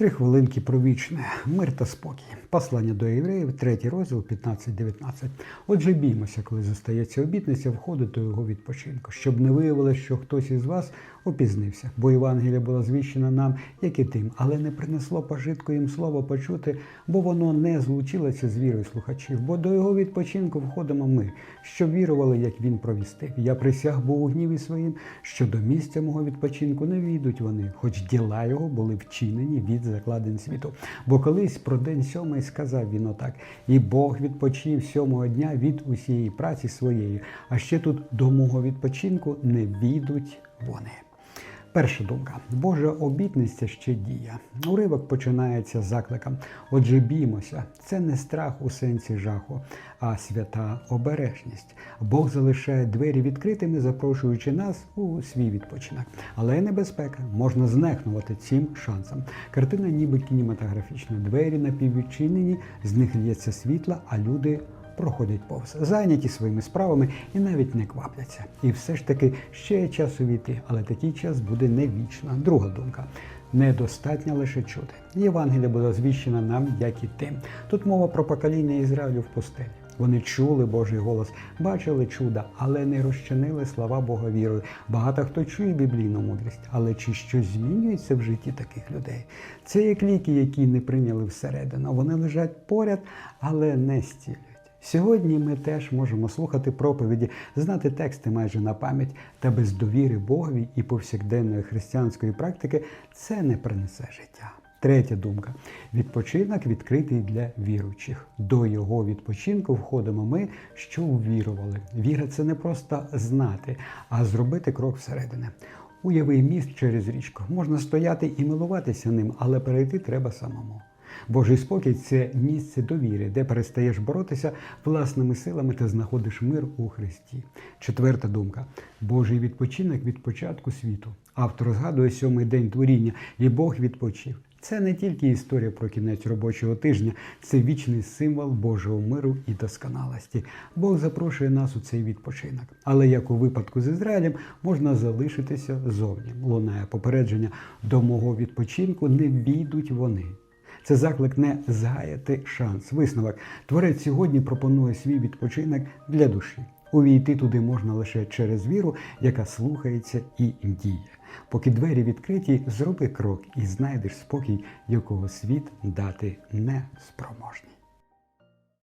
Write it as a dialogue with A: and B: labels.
A: Три хвилинки про вічне, мир та спокій. Послання до євреїв, третій розділ, 15-19. Отже, біймося, коли зостається обітниця, входити у його відпочинку, щоб не виявилося, що хтось із вас опізнився, бо Євангелія була звіщена нам, як і тим, але не принесло пожитку їм слово почути, бо воно не злучилося з вірою слухачів. Бо до його відпочинку входимо ми, що вірували, як він провістив. Я присяг був у гніві своїм, що до місця мого відпочинку не війдуть вони, хоч діла його були вчинені від закладень світу. Бо колись про день сьомий сказав він отак: і Бог відпочив сьомого дня від усієї праці своєї. А ще тут до мого відпочинку не відуть вони. Перша думка. Божа обітниця ще дія. Уривок починається з закликом. Отже, біймося. Це не страх у сенсі жаху, а свята обережність. Бог залишає двері відкритими, запрошуючи нас у свій відпочинок. Але небезпека можна знехнувати цим шансом. Картина ніби кінематографічна. Двері напіввідчинені, з них лється світло, а люди проходять повз, зайняті своїми справами і навіть не квапляться. І все ж таки ще є час увійти, але такий час буде не вічно. Друга думка. Недостатньо лише чути. Євангелія була звіщена нам, як і тим. Тут мова про покоління Ізраїлю в пустелі. Вони чули Божий голос, бачили чуда, але не розчинили слова Бога вірою. Багато хто чує біблійну мудрість, але чи щось змінюється в житті таких людей? Це як ліки, які не прийняли всередину. Вони лежать поряд, але не стілюють. Сьогодні ми теж можемо слухати проповіді, знати тексти майже на пам'ять, та без довіри Богові і повсякденної християнської практики це не принесе життя. Третя думка: відпочинок відкритий для віруючих. До його відпочинку входимо ми, що увірували. Віра це не просто знати, а зробити крок всередини. Уяви міст через річку. Можна стояти і милуватися ним, але перейти треба самому. Божий спокій це місце довіри, де перестаєш боротися власними силами та знаходиш мир у Христі. Четверта думка: Божий відпочинок від початку світу. Автор згадує сьомий день творіння, і Бог відпочив. Це не тільки історія про кінець робочого тижня, це вічний символ Божого миру і досконалості. Бог запрошує нас у цей відпочинок. Але як у випадку з Ізраїлем, можна залишитися зовні. Лунає попередження до мого відпочинку не війдуть вони. Це заклик не згаяти шанс. Висновок. Творець сьогодні пропонує свій відпочинок для душі. Увійти туди можна лише через віру, яка слухається і діє. Поки двері відкриті, зроби крок і знайдеш спокій, якого світ дати не спроможний.